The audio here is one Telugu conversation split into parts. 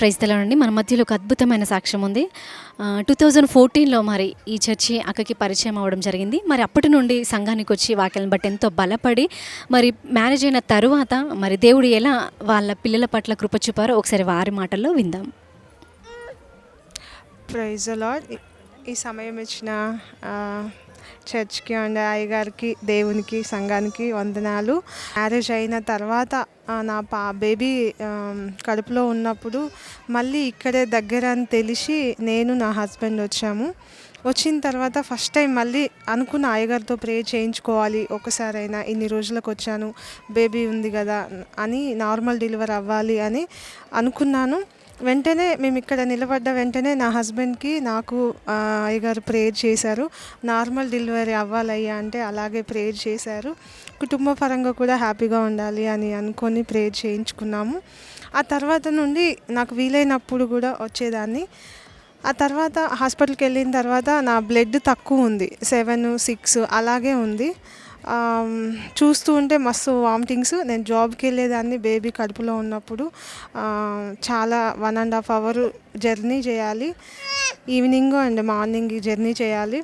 ప్రైజ్ తెలండి మన మధ్యలో ఒక అద్భుతమైన సాక్ష్యం ఉంది. టూ థౌజండ్ ఫోర్టీన్లో మరి ఈ చర్చి అక్కకి పరిచయం అవ్వడం జరిగింది. మరి అప్పటి నుండి సంఘానికి వచ్చి వాక్యాలను బట్టి ఎంతో బలపడి మరి మ్యారేజ్ అయిన తరువాత మరి దేవుడు ఎలా వాళ్ళ పిల్లల పట్ల కృప చూపారో ఒకసారి వారి మాటల్లో విందాం. ప్రైజ్ ఈ సమయం ఇచ్చిన చర్చ్కి అండ్ అయ్యగారికి దేవునికి సంఘానికి వందనాలు. మ్యారేజ్ అయిన తర్వాత నా పా బేబీ కడుపులో ఉన్నప్పుడు మళ్ళీ ఇక్కడే దగ్గర అని తెలిసి నేను నా హస్బెండ్ వచ్చాము. వచ్చిన తర్వాత ఫస్ట్ టైం మళ్ళీ అనుకున్న అయ్యగారితో ప్రే చేయించుకోవాలి. ఒకసారైనా ఇన్ని రోజులకు వచ్చాను బేబీ ఉంది కదా అని నార్మల్ డెలివరీ అవ్వాలి అని అనుకున్నాను. వెంటనే మేము ఇక్కడ నిలబడ్డ వెంటనే నా హస్బెండ్కి నాకు అయ్యగారు ప్రేయర్ చేశారు. నార్మల్ డెలివరీ అవ్వాలయ్యా అంటే అలాగే ప్రేయర్ చేశారు. కుటుంబ పరంగా కూడా హ్యాపీగా ఉండాలి అని అనుకొని ప్రేయర్ చేయించుకున్నాము. ఆ తర్వాత నుండి నాకు వీలైనప్పుడు కూడా వచ్చేదాన్ని. ఆ తర్వాత హాస్పిటల్కి వెళ్ళిన తర్వాత నా బ్లడ్ తక్కువ ఉంది. సెవెన్ సిక్స్ అలాగే ఉంది. చూస్తూ ఉంటే మస్తు వామిటింగ్స్. నేను జాబ్కి వెళ్ళేదాన్ని బేబీ కడుపులో ఉన్నప్పుడు. చాలా one and half hour journey చేయాలి. ఈవినింగ్ అండ్ మార్నింగ్ జర్నీ చేయాలి.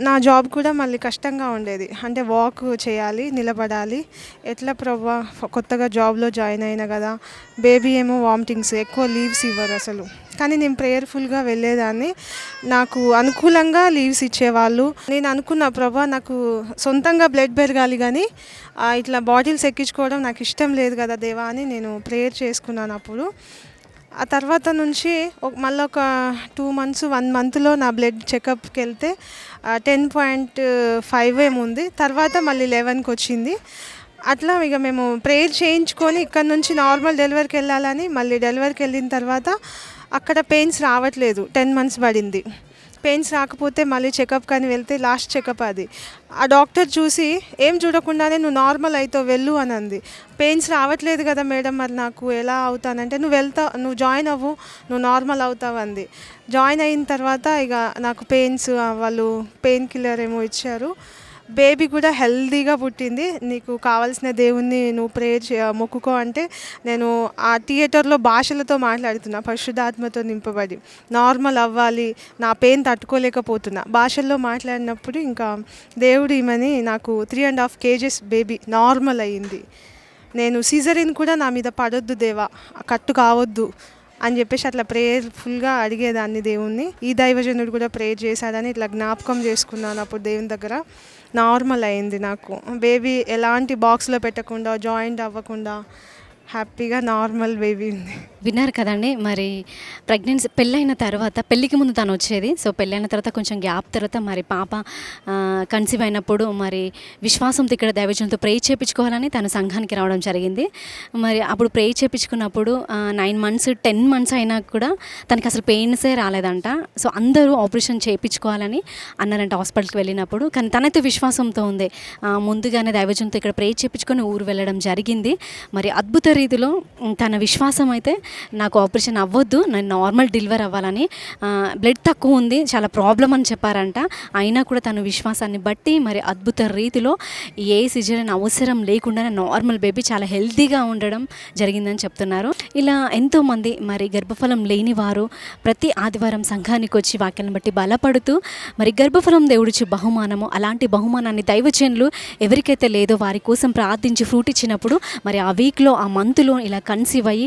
నా జాబ్ కూడా మళ్ళీ కష్టంగా ఉండేది. అంటే వాక్ చేయాలి నిలబడాలి. ఎట్లా ప్రభా కొత్తగా జాబ్లో జాయిన్ అయినా కదా. బేబీ ఏమో వామిటింగ్స్ ఎక్కువ లీవ్స్ ఇవ్వరు అసలు. కానీ నేను ప్రేయర్ఫుల్గా వెళ్ళేదాన్ని. నాకు అనుకూలంగా లీవ్స్ ఇచ్చేవాళ్ళు. నేను అనుకున్న ప్రభా నాకు సొంతంగా బ్లడ్ పెరగాలి కానీ ఇట్లా బాటిల్స్ ఎక్కించుకోవడం నాకు ఇష్టం లేదు కదా దేవా అని నేను ప్రేయర్ చేసుకున్నాను అప్పుడు. ఆ తర్వాత నుంచి మళ్ళీ ఒక టూ మంత్స్ వన్ మంత్లో నా బ్లడ్ చెకప్కి వెళ్తే టెన్ పాయింట్ ఫైవ్ ఏముంది. తర్వాత మళ్ళీ లెవెన్కి వచ్చింది. అట్లా ఇక మేము ప్రేయర్ చేయించుకొని ఇక్కడ నుంచి నార్మల్ డెలివరీకి వెళ్ళాలని మళ్ళీ డెలివరీకి వెళ్ళిన తర్వాత అక్కడ పెయిన్స్ రావట్లేదు. టెన్ మంత్స్ పడింది. పెయిన్స్ రాకపోతే మళ్ళీ చెకప్ కానీ వెళ్తే లాస్ట్ చెకప్ అది. ఆ డాక్టర్ చూసి ఏం చూడకుండానే నువ్వు నార్మల్ అవుతావు వెళ్ళు అని అంది. పెయిన్స్ రావట్లేదు కదా మేడం మరి నాకు ఎలా అవుతానంటే నువ్వు వెళ్తావు నువ్వు జాయిన్ అవ్వు నువ్వు నార్మల్ అవుతావు అంది. జాయిన్ అయిన తర్వాత ఇక నాకు పెయిన్స్ వాళ్ళు పెయిన్ కిల్లర్ ఏమో ఇచ్చారు. బేబీ కూడా హెల్దీగా పుట్టింది. నీకు కావాల్సిన దేవుణ్ణి నువ్వు ప్రే మొక్కుకో అంటే నేను ఆ థియేటర్లో భాషలతో మాట్లాడుతున్నా. పరిశుద్ధాత్మతో నింపబడి నార్మల్ అవ్వాలి నా పెయిన్ తట్టుకోలేకపోతున్నా. భాషల్లో మాట్లాడినప్పుడు ఇంకా దేవుడు ఈమెని నాకు three and half kgs baby normal అయ్యింది నేను సీజరిన్ కూడా నా మీద పడొద్దు దేవా కట్టు కావద్దు. అని చెప్పేసి అట్లా ప్రేయర్ఫుల్గా అడిగేదాన్ని దేవుణ్ణి. ఈ దైవజనుడు కూడా ప్రేయర్ చేశాడని ఇట్లా జ్ఞాపకం చేసుకున్నాను అప్పుడు దేవుని దగ్గర. నార్మల్ అయింది నాకు. బేబీ ఎలాంటి బాక్స్లో పెట్టకుండా జాయింట్ అవ్వకుండా హ్యాపీగా నార్మల్ బేబీ ఉంది. విన్నారు కదండి. మరి ప్రెగ్నెన్సీ పెళ్ళైన తర్వాత పెళ్ళికి ముందు తను వచ్చేది. సో పెళ్ళైన తర్వాత కొంచెం గ్యాప్ తర్వాత మరి పాప కన్సీవ్ అయినప్పుడు మరి విశ్వాసంతో ఇక్కడ దైవజనంతో ప్రే చేయించుకోవాలని తను సంఘానికి రావడం జరిగింది. మరి అప్పుడు ప్రే చేయించుకున్నప్పుడు నైన్ మంత్స్ టెన్ మంత్స్ అయినా కూడా తనకి అసలు పెయిన్సే రాలేదంట. సో అందరూ ఆపరేషన్ చేయించుకోవాలని అన్నారంట హాస్పిటల్కి వెళ్ళినప్పుడు. కానీ తనైతే విశ్వాసంతో ఉంది. ముందుగానే దైవజనంతో ఇక్కడ ప్రే చేయించుకొని ఊరు వెళ్ళడం జరిగింది. మరి అద్భుత రీతిలో తన విశ్వాసం అయితే నాకు ఆపరేషన్ అవ్వద్దు నేను నార్మల్ డెలివర్ అవ్వాలని బ్లడ్ తక్కువ ఉంది చాలా ప్రాబ్లం అని చెప్పారంట. అయినా కూడా తన విశ్వాసాన్ని బట్టి మరి అద్భుత రీతిలో ఏ సిజరన్ అవసరం లేకుండా నార్మల్ బేబీ చాలా హెల్తీగా ఉండడం జరిగిందని చెప్తున్నారు. ఇలా ఎంతోమంది మరి గర్భఫలం లేని వారు ప్రతి ఆదివారం సంఘానికి వచ్చి వాక్యాలను బట్టి బలపడుతూ మరి గర్భఫలం దేవుడిచ్చి బహుమానము అలాంటి బహుమానాన్ని దైవజనులు ఎవరికైతే లేదో వారి కోసం ప్రార్థించి ఫ్రూట్ ఇచ్చినప్పుడు మరి ఆ వీక్లో ఆ మంత్లో ఇలా కన్సీవ్ అయ్యి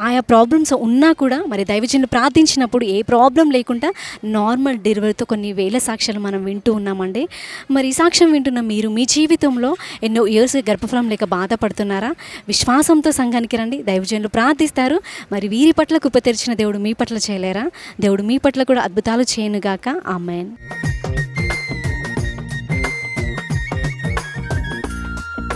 ఆయా ప్రాబ్లమ్స్ ఉన్నా కూడా మరి దైవజనులు ప్రార్థించినప్పుడు ఏ ప్రాబ్లం లేకుండా నార్మల్ డెలివరీతో కొన్ని వేల సాక్ష్యాలు మనం వింటూ ఉన్నామండి. మరి ఈ సాక్ష్యం వింటున్న మీరు మీ జీవితంలో ఎన్నో ఇయర్స్ గర్భఫలం లేక బాధపడుతున్నారా? విశ్వాసంతో సంఘానికి రండి. దైవజనులు ప్రార్థిస్తారు. మరి వీరి పట్ల కుప్ప తెరిచిన దేవుడు మీ పట్ల చేయలేరా? దేవుడు మీ పట్ల కూడా అద్భుతాలు చేయనుగాక. ఆమెన్.